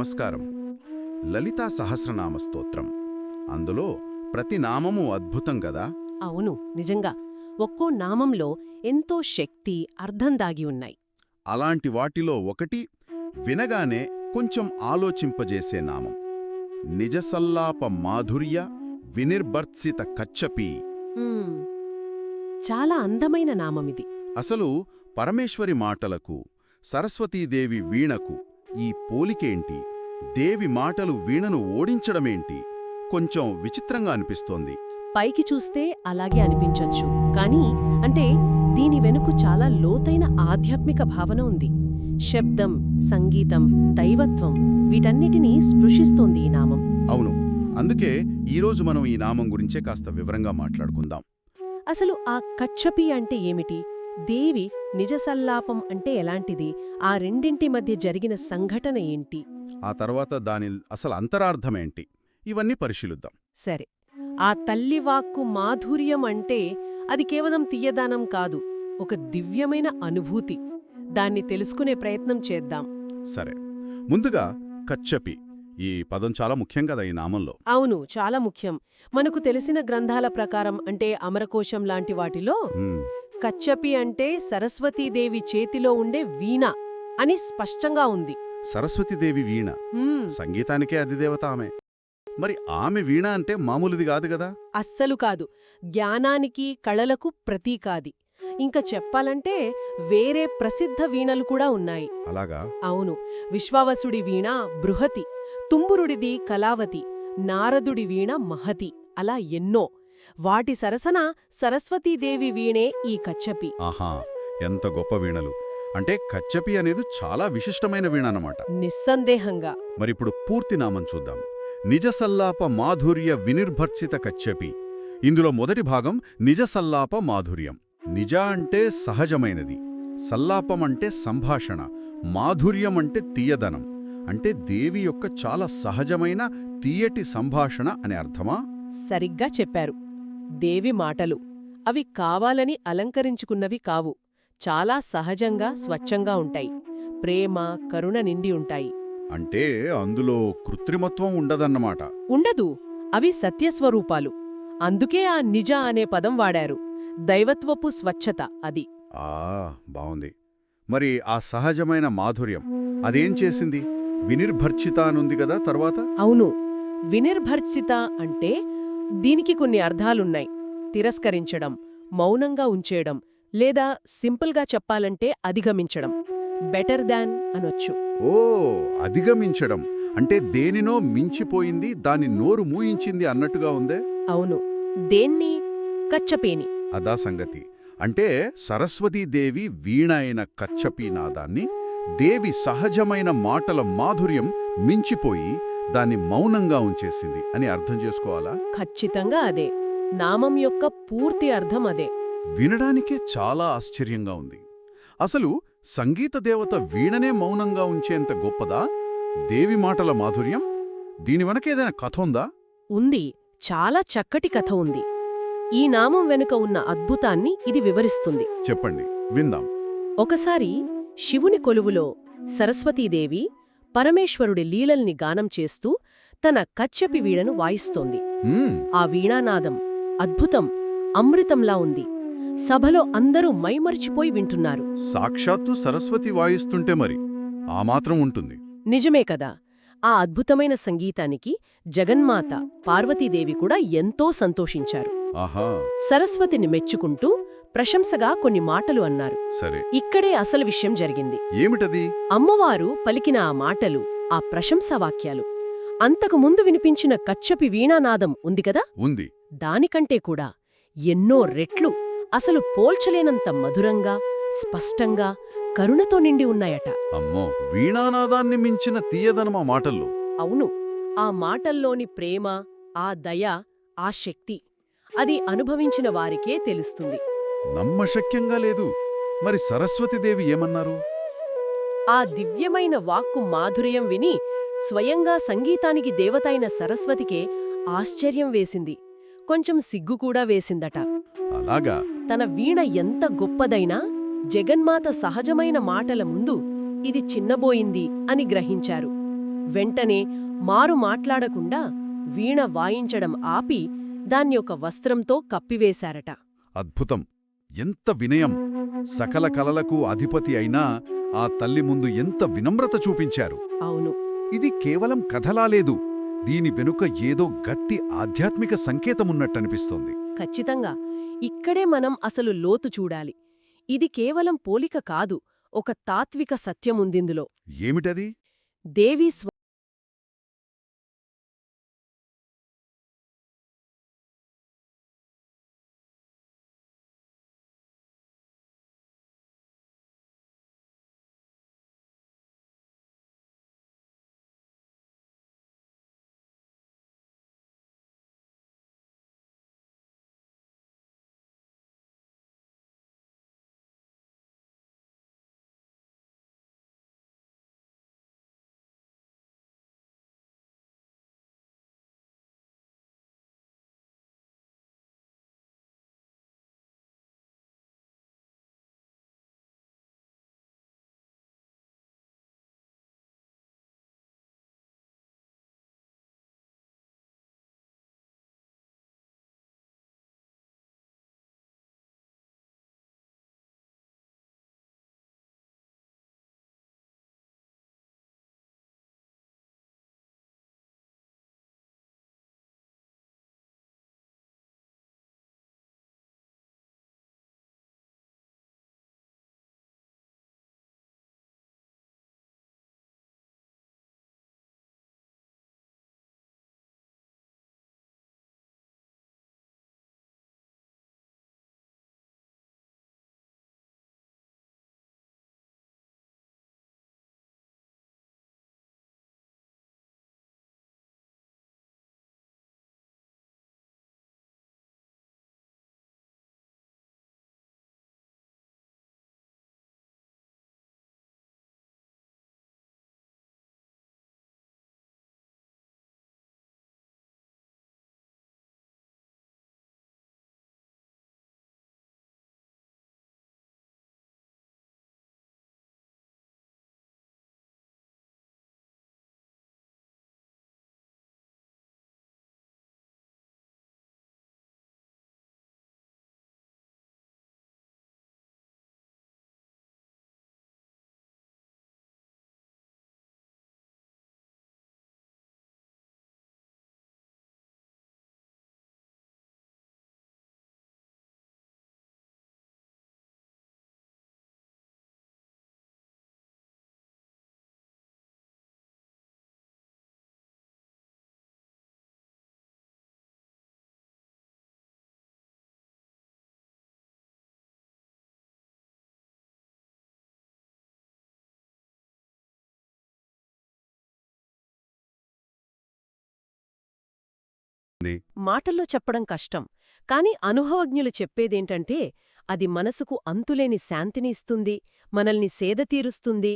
నమస్కారం. లలితా సహస్రనామ స్తోత్రం. అందులో ప్రతి నామము అద్భుతం గదా? అవును నిజంగా. ఒక్కో నామంలో ఎంతో శక్తి అర్థం దాగి ఉన్నాయి. అలాంటి వాటిలో ఒకటి వినగానే కొంచెం ఆలోచింపజేసే నామం. నిజసల్లాప మాధుర్య వినిర్భర్త్సిత కచ్చపి. చాలా అందమైన నామమిది అసలు పరమేశ్వరి మాటలకు సరస్వతీదేవి వీణకు ఈ పోలికేంటి దేవి మాటలు వీణను ఓడించడమేంటి? కొంచెం విచిత్రంగా అనిపిస్తోంది. పైకి చూస్తే అలాగే అనిపించొచ్చు. కానీ అంటే దీని వెనుక చాలా లోతైన ఆధ్యాత్మిక భావన ఉంది. శబ్దం సంగీతం దైవత్వం వీటన్నిటినీ స్పృశిస్తోంది ఈ నామం. అవును. అందుకే ఈరోజు మనం ఈ నామం గురించే కాస్త వివరంగా మాట్లాడుకుందాం. అసలు ఆ కచ్చపి అంటే ఏమిటి? దేవి నిజ సల్లాపం అంటే ఎలాంటిది? ఆ రెండింటి మధ్య జరిగిన సంఘటన ఏంటి? ఆ తర్వాత దాని అసలు అంతరార్థమేంటి ఇవన్నీ పరిశీలిద్దాం. సరే. ఆ తల్లివాక్కు మాధుర్యం అంటే అది కేవలం తీయదానం కాదు ఒక దివ్యమైన అనుభూతి. దాన్ని తెలుసుకునే ప్రయత్నం చేద్దాం. సరే. ముందుగా కచ్చపి ఈ పదం చాలా ముఖ్యం కదా ఈ నామంలో. అవును చాలా ముఖ్యం. మనకు తెలిసిన గ్రంథాల ప్రకారం అంటే అమరకోశం లాంటి వాటిలో. కచ్చపి అంటే సరస్వతీదేవి చేతిలో ఉండే వీణ అని స్పష్టంగా ఉంది. సరస్వతీదేవి వీణ. సంగీతానికే అధిదేవత ఆమె. మరి ఆమె వీణ అంటే మామూలుది కాదు కదా? అస్సలు కాదు. జ్ఞానానికి కళలకు ప్రతీకాది. ఇంకా చెప్పాలంటే వేరే ప్రసిద్ధ వీణలు కూడా ఉన్నాయి. అలాగా? అవును. విశ్వావసుడి వీణ బృహతి తుంబురుడిది కళావతి నారదుడి వీణ మహతి అలా ఎన్నో. వాటి సరసన సరస్వతీదేవి వీణే ఈ కచ్చపి. ఆహా! ఎంత గొప్ప వీణలు. అంటే కచ్చపి అనేది చాలా విశిష్టమైన వీణ అన్నమాట నిస్సందేహంగా. మరిప్పుడు పూర్తి నామం చూద్దాం. నిజసల్లాప మాధుర్య వినిర్భర్చిత కచ్చపి. ఇందులో మొదటి భాగం నిజసల్లాప మాధుర్యం. నిజ అంటే సహజమైనది. సల్లాపం అంటే సంభాషణ. మాధుర్యం అంటే తీయదనం. అంటే దేవి యొక్క చాలా సహజమైన తీయటి సంభాషణ అని అర్థమా? సరిగ్గా చెప్పారు. దేవి మాటలు. అవి కావాలని అలంకరించుకున్నవి కావు. చాలా సహజంగా స్వచ్ఛంగా ఉంటాయి. ప్రేమ కరుణ నిండి ఉంటాయి. అంటే అందులో కృత్రిమత్వం ఉండదన్నమాట. ఉండదు. అవి సత్యస్వరూపాలు. అందుకే ఆ నిజ అనే పదం వాడారు. దైవత్వపు స్వచ్ఛత అది. ఆ బావుంది. మరి ఆ సహజమైన మాధుర్యం అదేం చేసింది? వినిర్భర్చిత అనుంది కదా తర్వాత? అవును. వినిర్భర్సిత అంటే దీనికి కొన్ని అర్థాలున్నాయి. తిరస్కరించడం మౌనంగా ఉంచేయడం లేదా సింపుల్గా చెప్పాలంటే అధిగమించడం. బెటర్ దాన్ అనొచ్చు. ఓ అధిగమించడం. అంటే దేనినో మించిపోయింది దాని నోరు మూయించింది అన్నట్టుగా ఉందే? అవును. దేన్ని? కచ్చపేని. అదా సంగతి. అంటే సరస్వతీదేవి వీణ అయిన కచ్చపీ నాదాన్ని దేవి సహజమైన మాటల మాధుర్యం మించిపోయి దాన్ని మౌనంగా ఉంచేసింది అని అర్థం చేసుకోవాలా? ఖచ్చితంగా అదే. నామం యొక్క పూర్తి అర్థం అదే. వినడానికే చాలా ఆశ్చర్యంగా ఉంది. అసలు సంగీత దేవత వీణనే మౌనంగా ఉంచేంత గొప్పదా? దేవి మాటల మాధుర్యం? దీని వెనకేదైనా కథ ఉందా? ఉంది. చాలా చక్కటి కథ ఉంది. ఈ నామం వెనుక ఉన్న అద్భుతాన్ని ఇది వివరిస్తుంది. చెప్పండి. విందాం. ఒకసారి శివుని కొలువులో సరస్వతీదేవి పరమేశ్వరుడి లీలల్ని గానం చేస్తూ తన కచ్చపి వీణను వాయిస్తోంది. ఆ వీణానాదం అద్భుతం అమృతంలా ఉంది. సభలో అందరూ మైమరిచిపోయి వింటున్నారు. సాక్షాత్తు సరస్వతి వాయిస్తుంటే మరి ఆ మాత్రం ఉంటుంది. నిజమే కదా ఆ అద్భుతమైన సంగీతానికి జగన్మాత పార్వతీదేవి కూడా ఎంతో సంతోషించారు. ఆహా. సరస్వతిని మెచ్చుకుంటూ ప్రశంసగా కొన్ని మాటలు అన్నారు. సరే. ఇక్కడే అసలు విషయం జరిగింది. ఏమిటది? అమ్మవారు పలికిన ఆ మాటలు ఆ ప్రశంసావాక్యాలు అంతకు ముందు వినిపించిన కచ్చపి వీణానాదం ఉంది కదా? ఉంది. దానికంటే కూడా ఎన్నో రెట్లు అసలు పోల్చలేనంత మధురంగా స్పష్టంగా కరుణతో నిండి ఉన్నాయట. అమ్మో వీణానాదాన్ని మించిన తీయదనమా మాటల్లో. అవును ఆ మాటల్లోని ప్రేమ ఆ దయ ఆ శక్తి అది అనుభవించిన వారికే తెలుస్తుంది. నమ్మశక్యంగా లేదు. మరి సరస్వతిదేవి ఏమన్నారు? ఆ దివ్యమైన వాక్కు మాధుర్యం విని స్వయంగా సంగీతానికి దేవతైన సరస్వతికే ఆశ్చర్యం వేసింది. కొంచెం సిగ్గు కూడా వేసిందట. అలాగా. తన వీణ ఎంత గొప్పదైనా జగన్మాత సహజమైన మాటల ముందు ఇది చిన్నబోయింది అని గ్రహించారు. వెంటనే మారు మాట్లాడకుండా వీణ వాయించడం ఆపి దాన్ని ఒక వస్త్రంతో కప్పివేశారట. అద్భుతం! ఎంత వినయం! సకల కలలకు అధిపతి అయినా ఆ తల్లి ముందు ఎంత వినమ్రత చూపించారు! అవును. ఇది కేవలం కథలా లేదు! దీని వెనుక ఏదో గత్తి ఆధ్యాత్మిక సంకేతమున్నట్టనిపిస్తోంది. ఖచ్చితంగా! ఇక్కడే మనం అసలు లోతు చూడాలి. ఇది కేవలం పోలిక కాదు ఒక తాత్విక సత్యముందిందులో. ఏమిటది? దేవీ మాటల్లో చెప్పడం కష్టం. కాని అనుభవజ్ఞులు చెప్పేదేంటంటే అది మనసుకు అంతులేని శాంతిని ఇస్తుంది మనల్ని సేదతీరుస్తుంది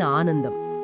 ஆனந்தம்.